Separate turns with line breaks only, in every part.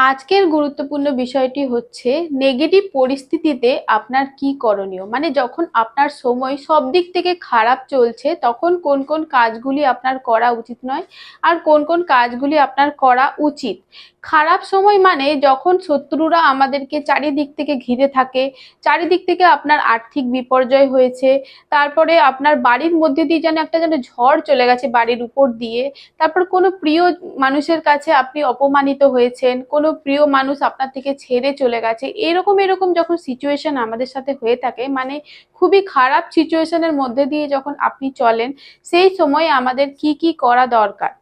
আজকের গুরুত্বপূর্ণ বিষয়টি হচ্ছে নেগেটিভ পরিস্থিতিতে আপনার কি করণীয়? মানে যখন আপনার সময় সব দিক থেকে খারাপ চলছে, তখন কোন কোন কাজগুলি আপনার করা উচিত নয়? আর কোন কোন কাজগুলি আপনার করা উচিত? খারাপ সময় মানে যখন শত্রুরা আমাদেরকে চারিদিক থেকে ঘিরে থাকে, চারিদিক থেকে আপনার আর্থিক বিপর্যয় হয়েছে, তারপরে আপনার বাড়ির মধ্যে দিয়ে যেন একটা যেন ঝড় চলে গেছে বাড়ির উপর দিয়ে, তারপর কোনো প্রিয় মানুষের কাছে আপনি অপমানিত হয়েছেন, কোনো প্রিয় মানুষ আপনার থেকে ছেড়ে চলে গেছে, এরকম এরকম যখন সিচুয়েশন আমাদের সাথে হয়ে থাকে মানে খুবই খারাপ সিচুয়েশনের মধ্যে দিয়ে যখন আপনি চলেন, সেই সময় আমাদের কি কি করা দরকার?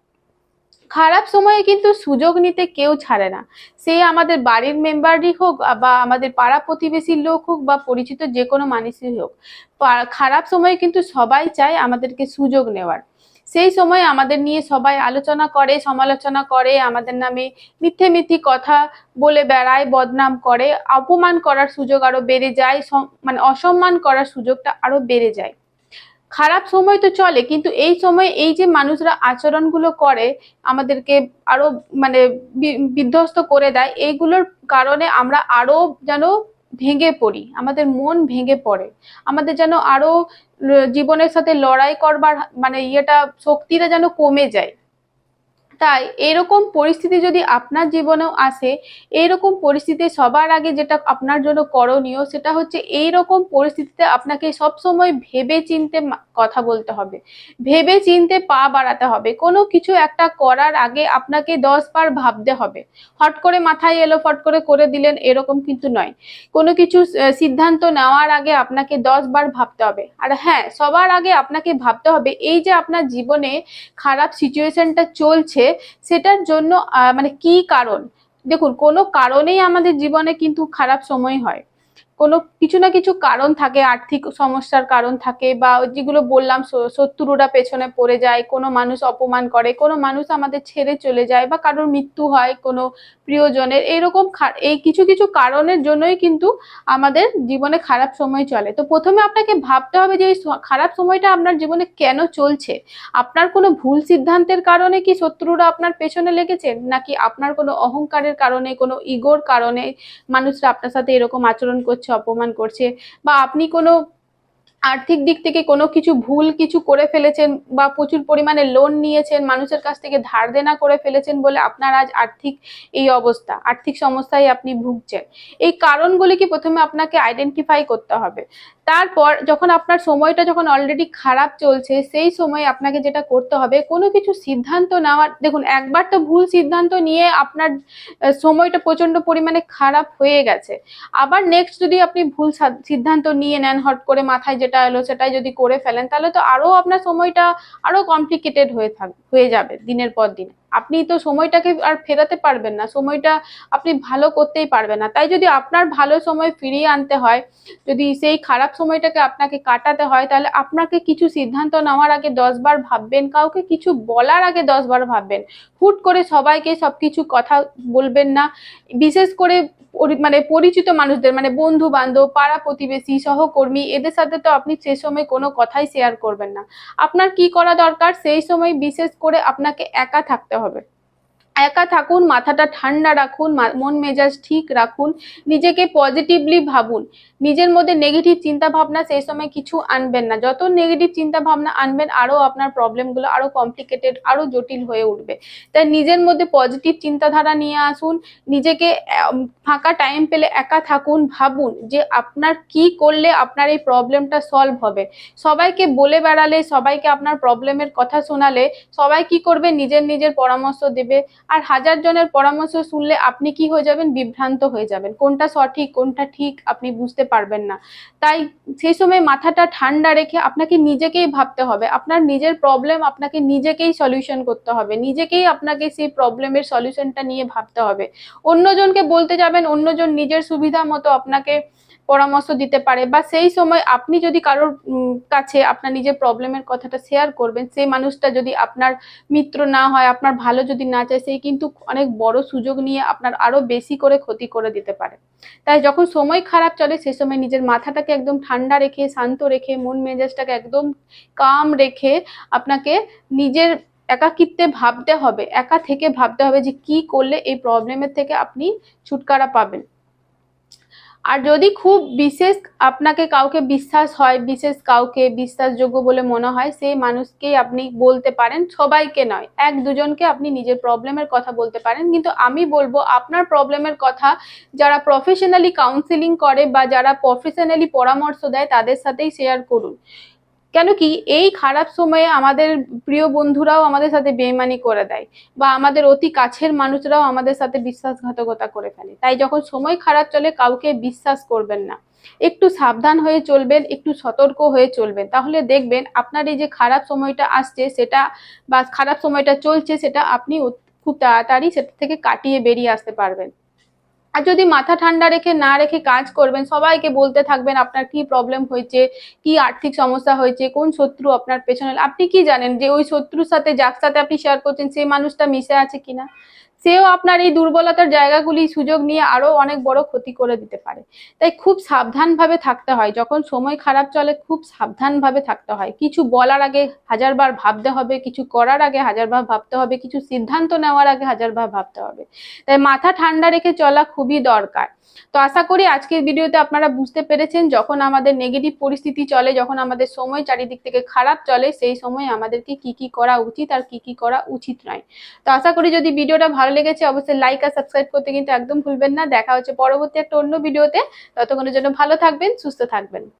খারাপ সময়ে কিন্তু সুযোগ নিতে কেউ ছাড়ে না। সে আমাদের বাড়ির মেম্বারই হোক বা আমাদের পাড়া প্রতিবেশীর লোক হোক বা পরিচিত যে কোনো মানুষই হোক খারাপ সময়ে কিন্তু সবাই চায় আমাদেরকে সুযোগ নেওয়ার। সেই সময় আমাদের নিয়ে সবাই আলোচনা করে, সমালোচনা করে, আমাদের নামে মিথ্যে মিথ্যি কথা বলে বেড়ায়, বদনাম করে। অপমান করার সুযোগ আরও বেড়ে যায় মানে অসম্মান করার সুযোগটা আরও বেড়ে যায়। খারাপ সময় তো চলে, কিন্তু এই সময় এই যে মানুষরা আচরণগুলো করে, আমাদেরকে আরও মানে বিধ্বস্ত করে দেয়, এইগুলোর কারণে আমরা আরও যেন ভেঙে পড়ি, আমাদের মন ভেঙে পড়ে। আমাদের যেন আরও জীবনের সাথে লড়াই করবার মানে ইয়েটা, শক্তিটা যেন কমে যায়। তাই এরকম পরিস্থিতি যদি আপনার জীবনেও আসে এইরকম পরিস্থিতি সবার আগে যেটা আপনার জন্য করণীয়, সেটা হচ্ছে এইরকম পরিস্থিতিতে আপনাকে সব সময় ভেবে চিনতে কথা বলতে হবে। ভেবে চিনতে পা বাড়াতে হবে। কোনো কিছু একটা করার আগে আপনাকে দশ বার ভাবতে হবে। হট করে মাথায় এলো, ফট করে করে দিলেন, এরকম কিন্তু নয়। কোনো কিছু সিদ্ধান্ত নেওয়ার আগে আপনাকে দশ বার ভাবতে হবে। আর হ্যাঁ সবার আগে আপনাকে ভাবতে হবে, এই যে আপনার জীবনে খারাপ সিচুয়েশনটা চলছে সেটার জন্য মানে কি কারণ? দেখুন কোনো কারণেই আমাদের জীবনে কিন্তু খারাপ সময় হয়। কোনো কিছু না কিছু কারণ থাকে, আর্থিক সমস্যার কারণ থাকে বা যেগুলো বললাম শত্রুরা পেছনে পড়ে যায়, কোনো মানুষ অপমান করে, কোনো মানুষ আমাদের ছেড়ে চলে যায় বা কারোর মৃত্যু হয় কোনো প্রিয়জনের, এরকম এই কিছু কিছু কারণের জন্যই কিন্তু আমাদের জীবনে খারাপ সময় চলে। তো প্রথমে আপনাকে ভাবতে হবে যে এই খারাপ সময়টা আপনার জীবনে কেন চলছে? আপনার কোনো ভুল সিদ্ধান্তের কারণে কি শত্রুরা আপনার পেছনে লেগেছে? নাকি আপনার কোনো অহংকারের কারণে, কোনো ইগোর কারণে মানুষরা আপনার সাথে এরকম আচরণ করছে? অপমান করছে বা আপনি কোনো আর্থিক দিক থেকে কোনো কিছু ভুল কিছু করে ফেলেছেন বা প্রচুর পরিমাণে লোন নিয়েছেন, মানুষের কাছ থেকে ধার দেনা করে ফেলেছেন বলে আপনার আজ আর্থিক এই অবস্থা, আর্থিক সমস্যায় আপনি ভুগছেন। এই কারণগুলিকে প্রথমে আপনাকে আইডেন্টিফাই করতে হবে? তারপর যখন আপনার সময়টা যখন অলরেডি খারাপ চলছে, সেই সময় আপনাকে যেটা করতে হবে, কোনো কিছু সিদ্ধান্ত নেওয়ার, দেখুন, একবার তো ভুল সিদ্ধান্ত নিয়ে আপনার সময়টা প্রচণ্ড পরিমাণে খারাপ হয়ে গেছে। আবার নেক্সট যদি আপনি ভুল সিদ্ধান্ত নিয়ে নেন, হট করে মাথায় যেটা এলো, সেটাই যদি করে ফেলেন, তাহলে তো আরও আপনার সময়টা আরও কমপ্লিকেটেড হয়ে থাক, হয়ে যাবে দিনের পর দিন। আপনি তো সময়টাকে আর ফেরাতে পারবেন না, সময়টা আপনি ভালো করতেই পারবেন না। তাই যদি আপনার ভালো সময় ফিরিয়ে আনতে হয়, যদি সেই খারাপ সময়টাকে আপনাকে কাটাতে হয়, তাহলে আপনাকে কিছু সিদ্ধান্ত নেওয়ার আগে দশবার ভাববেন, কাউকে কিছু বলার আগে দশবার ভাববেন। হুট করে সবাইকে সব কিছু কথা বলবেন না, বিশেষ করে মানে পরিচিত মানুষদের মানে বন্ধু বান্ধব পাড়া প্রতিবেশী, সহকর্মী, এদের সাথে তো আপনি সে সময় কোনো কথাই শেয়ার করবেন না। আপনার কি করা দরকার? সেই সময় বিশেষ করে আপনাকে একা থাকতে হবে। একা থাকুন, মাথাটা ঠান্ডা রাখুন মন মেজাজ ঠিক রাখুন, নিজেকে পজিটিভলি ভাবুন। নিজের মধ্যে নেগেটিভ চিন্তা ভাবনা সেই সময় কিছু আনবেন না। যত নেগেটিভ চিন্তা ভাবনা আনবেন, আরও আপনার প্রবলেমগুলো আরও কমপ্লিকেটেড আরও জটিল হয়ে উঠবে। তাই নিজের মধ্যে পজিটিভ চিন্তাধারা নিয়ে আসুন। নিজেকে ফাঁকা টাইম পেলে একা থাকুন, ভাবুন যে আপনার কি করলে আপনার এই প্রবলেমটা সলভ হবে। সবাইকে বলে বেড়ালে, সবাইকে আপনার প্রবলেমের কথা শোনালে, সবাই কি করবে? নিজের নিজের পরামর্শ দেবে। আর হাজার জনের পরামর্শ শুনলে আপনি কি হয়ে যাবেন? বিভ্রান্ত হয়ে যাবেন। কোনটা সঠিক, কোনটা ঠিক আপনি বুঝতে পারবেন না। তাই সেই সময় মাথাটা ঠান্ডা রেখে আপনাকে নিজেকেই ভাবতে হবে। আপনার নিজের প্রবলেম আপনাকে নিজেকেই সলিউশন করতে হবে। নিজেকেই আপনাকে সেই প্রবলেমের সলিউশনটা নিয়ে ভাবতে হবে। অন্যজনকে বলতে যাবেন, অন্যজন নিজের সুবিধা মতো আপনাকে পরামর্শ দিতে পারে বা সেই সময় আপনি যদি কারোর কাছে আপনার নিজের প্রবলেমের কথাটা শেয়ার করবেন, সেই মানুষটা যদি আপনার মিত্র না হয়, আপনার ভালো যদি না চায়, সেই কিন্তু অনেক বড় সুযোগ নিয়ে আপনার আরও বেশি করে ক্ষতি করে দিতে পারে। তাই যখন সময় খারাপ চলে, সে সময় নিজের মাথাটাকে একদম ঠান্ডা রেখে, শান্ত রেখে, মন মেজাজটাকে একদম কাম রেখে আপনাকে নিজের একাকিত্বে ভাবতে হবে, একা থেকে ভাবতে হবে যে কি করলে এই প্রবলেমের থেকে আপনি ছুটকারা পাবেন। আর যদি খুব বিশেষ আপনাকে কাউকে বিশ্বাস হয়, বিশেষ কাউকে বিশ্বাসযোগ্য বলে মনে হয়, সেই মানুষকেই আপনি বলতে পারেন, সবাইকে নয়। এক দুজনকে আপনি নিজের প্রবলেমের কথা বলতে পারেন। কিন্তু আমি বলব, আপনার প্রবলেমের কথা যারা প্রফেশনালি কাউন্সিলিং করে বা যারা প্রফেশনালি পরামর্শ দেয়, তাদের সাথেই শেয়ার করুন। কেন কি এই খারাপ সময়ে আমাদের প্রিয় বন্ধুরাও আমাদের সাথে বেইমানি করে দেয় বা আমাদের অতি কাছের মানুষরাও আমাদের সাথে বিশ্বাসঘাতকতা করে ফেলে। তাই যখন সময় খারাপ চলে কাউকে বিশ্বাস করবেন না। একটু সাবধান হয়ে চলবেন, একটু সতর্ক হয়ে চলবেন। তাহলে দেখবেন আপনার এই যে খারাপ সময়টা আসছে সেটা বা খারাপ সময়টা চলছে সেটা আপনি খুব তাড়াতাড়ি সেটা থেকে কাটিয়ে বেরিয়ে আসতে পারবেন। আর যদি মাথা ঠান্ডা রেখে না রেখে কাজ করবেন, সবাইকে বলতে থাকবেন আপনার কি প্রবলেম হয়েছে, কি আর্থিক সমস্যা হয়েছে, কোন শত্রু আপনার পেছনে, আপনি কি জানেন যে ওই শত্রুর সাথে যার সাথে আপনি শেয়ার করছেন, সেই মানুষটা মিশে আছে কিনা? সেও আপনার এই দুর্বলতার জায়গাগুলি সুযোগ নিয়ে আরও অনেক বড় ক্ষতি করে দিতে পারে। তাই খুব সাবধানভাবে থাকতে হয়। যখন সময় খারাপ চলে, খুব সাবধানভাবে থাকতে হয়। কিছু বলার আগে হাজারবার ভাবতে হবে, কিছু করার আগে হাজারবার ভাবতে হবে, কিছু সিদ্ধান্ত নেওয়ার আগে হাজারবার ভাবতে হবে। তাই মাথা ঠান্ডা রেখে চলা খুবই দরকার। তো আশা করি আজকের ভিডিওতে আপনারা বুঝতে পেরেছেন, যখন আমাদের নেগেটিভ পরিস্থিতি চলে, যখন আমাদের সময় চারিদিক থেকে খারাপ চলে, সেই সময় আমাদেরকে কি কি করা উচিত আর কি কি করা উচিত নয়। তো আশা করি যদি ভিডিওটা ভালো লেগেছে, অবশ্যই লাইক আর সাবস্ক্রাইব করতে কিন্তু একদম ভুলবেন না। দেখা হচ্ছে পরবর্তী একটা অন্য ভিডিওতে। ততক্ষণের জন্য ভালো থাকবেন, সুস্থ থাকবেন।